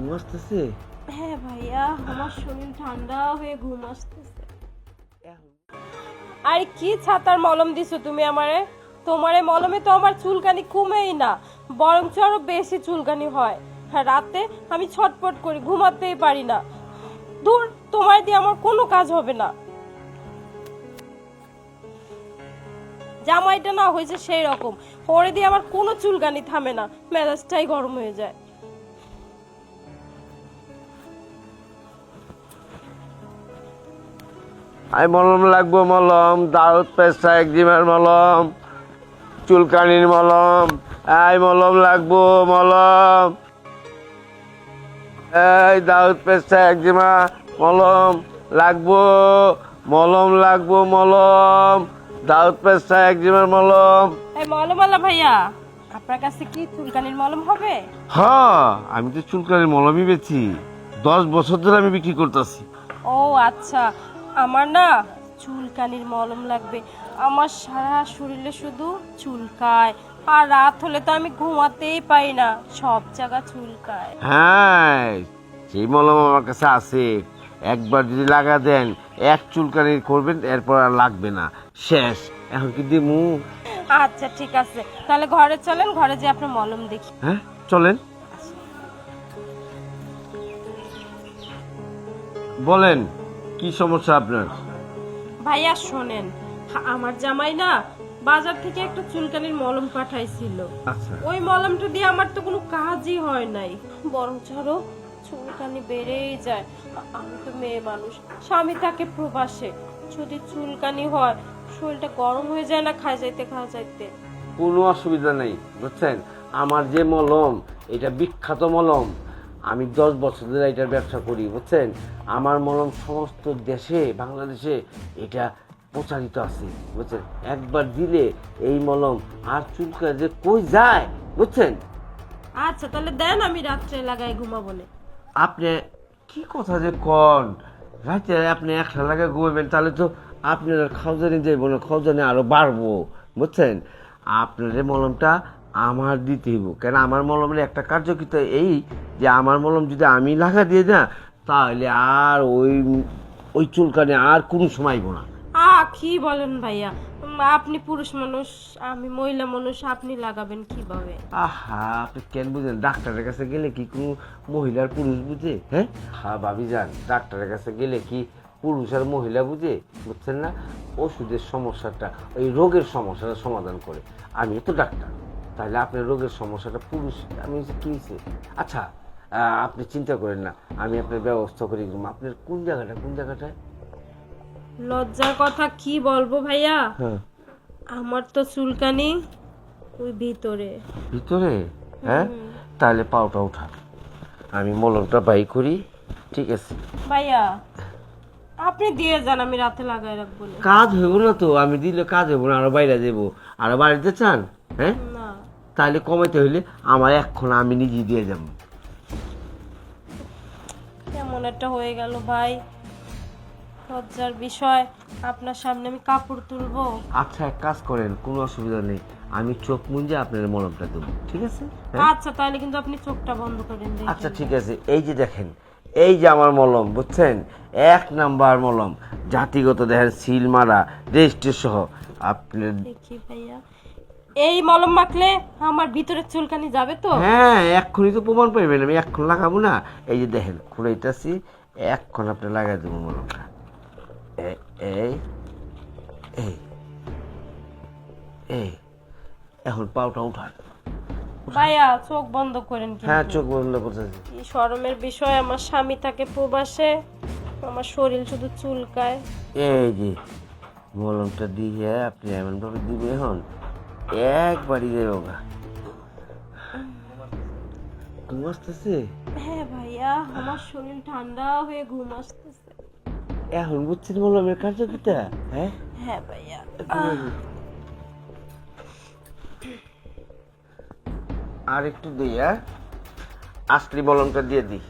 ঘুম আসতেছে হ্যাঁ ভাইয়া, আমার শরীর ঠান্ডা হয়ে ঘুম আসতেছে আরে কি ছাতার মলম দিছো তুমি আমারে? তোমারে মলমে তো আমার চুলকানি কমেই না, বরঞ্চ আরও বেশি চুলকানি হয়। হ্যাঁ রাতে আমি ছটপট করি, ঘুমাতেই পারি না। দূর তোমার দিয়ে আমার কোনো কাজ হবে না। জামাইটা না হয়েছে সেই রকম, পরে দিয়ে আমার কোনো চুলকানি থামে না, মেজাজটাই গরম হয়ে যায়। আই মলম লাগবো মলম দাউদ পেস্টা একজিমার মলম চুলকানির মলম আই মলম লাগবো মলম। এই দাউদ পেস্টা একজিমা মলম লাগবো মলম লাগবো মলম দাউদ পেস্টা একজিমার মলম। এই মলমালা ভাইয়া আপনার কাছে কি চুলকানির মলম হবে? হ্যাঁ আমি তো চুলকানির মলমই বেছি দশ বছর ধরে আমি বিক্রি করতেছি। ও আচ্ছা আমার না চুলকানির মলম লাগবে। আমার সারা শরীরে শুধু চুলকায়। আর রাত হলে তো আমি ঘুমাতেই পাই না সব জায়গা চুলকায়। হ্যাঁ সেই মলম আমার কাছে আছে। একবার যদি লাগা দেন এক চুলকানি করবেন এরপর আর লাগবে না। শেষ এখন কি দিমু? আচ্ছা ঠিক আছে। তাহলে ঘরে চলেন ঘরে যে আপনার মলম দেখি। হ্যাঁ চলেন। বলেন। কি সমস্যা আপনার? ভাইয়া শোনেন আমার জামাই না বাজার থেকে একটা চুলকানির মলম পাঠাইছিল। আচ্ছা। ওই মলমটা দিয়ে আমার তো কোনো কাজই হয় নাই। বরং আরও চুলকানি বেড়েই যায়। আমি তো মেয়ে মানুষ স্বামী থাকে প্রবাসে। যদি চুলকানি হয় শরীরটা গরম হয়ে যায় না খাই যাইতে খাওয়া যাইতে? কোনো অসুবিধা নেই বুঝছেন? আমার যে মলম এটা বিখ্যাত মলম। আমি দশ বছর ধরে এটার ব্যবসা করি বুঝছেন? আমার মলম সমস্ত দেশে বাংলাদেশে এটা প্রচারিত আছে বুঝছেন? একবার দিলে এই মলম আর চুলকা যে কই যায় বুঝছেন? আচ্ছা তাহলে দেন আমি রাত্রে লাগাই ঘুমাবো নে। আপনি কি কথা যে কন? রাতে আপনি একলা লাগে ঘুমাবেন তাহলে তো আপনার খাওজানি যাইব না খাওজানি আরও বাড়বো বুঝছেন? আপনার মলমটা আমার দিতে হইব কেন? আমার মলমের একটা কার্যকিতা এই যে আমার মলম যদি আমি লাগা দিয়ে না তাহলে আর ওই ওই চুলকানি আর কোনো সময়ব না। আ কি বলেন ভাইয়া? আপনি পুরুষ মানুষ আমি মহিলা মানুষ আপনি লাগাবেন কীভাবে? আহা আপনি কেন বুঝেন ডাক্তারের কাছে গেলে কি কোনো মহিলার পুরুষ বুঝে? হ্যাঁ? হ্যাঁ ভাবি যান ডাক্তারের কাছে গেলে কি পুরুষ আর মহিলা বুঝে? বুঝছেন না? ওষুধের সমস্যাটা ওই রোগের সমস্যাটা সমাধান করে। আমি তো ডাক্তার। তাহলে আপনার রোগের সমস্যাটা পুরুষ আমি যে কি আচ্ছা আপনি চিন্তা করেন না আমি আপনার ব্যবস্থা করে দিলাম আপনার কোন জায়গাটা কোন জায়গাটায়? লজ্জার কথা কি বলব ভাইয়া? হ্যাঁ। আমার তো চুলকানি ওই ভিতরে। ভিতরে? হ্যাঁ? তাহলে পাওটা উঠা আমি মলমটা বাই করি ঠিক আছে? ভাইয়া আপনি দিয়ে যান আমি রাতে লাগাই রাখব। কাজ হইব না তো আমি দিলে কাজ হইব না আরও বাইরে দেবো আরও বাড়িতে চান? হ্যাঁ? না। তাহলে কমাইতে হইলে আমার এক্ষণ আমি নিজে দিয়ে যাব। কেমন একটা হয়ে গেল ভাই। লজ্জার বিষয় আপনার সামনে আমি কাপড় তুলবো। আচ্ছা এক কাজ করেন কোনো অসুবিধা নেই। আমি চোখ মুঞ্জে আপনার মলমটা দেবো ঠিক আছে? হ্যাঁ? আচ্ছা তাহলে কিন্তু আপনি চোখটা বন্ধ করেন দেখি। আচ্ছা ঠিক আছে। এই যে দেখেন এই যে আমার মলম বুঝছেন? এক নাম্বার মলম জাতিগত দেখেন সিল মারা রেজিস্ট্রি সহ। আপনার দেখি ভাইয়া। এই মলম মাখলে আমার ভিতরে চুলকানি যাবে তো? হ্যাঁ এক্ষুনি তো প্রমাণ পাইবেন আমি এক্ষুন লাগাবো না। এই যে দেখেন খুঁড়াইতেছি এক্ষণ আপনি লাগাই দেবো মলমটা এই এই এই এখন পাউটা উঠান। ভাইয়া চোখ বন্ধ করেন হ্যাঁ চোখ বন্ধ করতেছি। কি শরমের বিষয় আমার স্বামী থাকে প্রবাসে আমার শরীর শুধু চুলকায়। এই যে মলমটা দিয়ে আপনি এমনভাবে দিবে এখন? একবারই দেবে ওগা। ঘুম আসতেছে? হ্যাঁ ভাইয়া আমার শরীর ঠান্ডা হয়ে ঘুম আসতেছে। এখন বুঝছেন মলমের কার্যকিতা হ্যাঁ? হ্যাঁ ভাইয়া। আর একটু দিই হ্যাঁ? আসলি মলমটা দিয়ে দিই।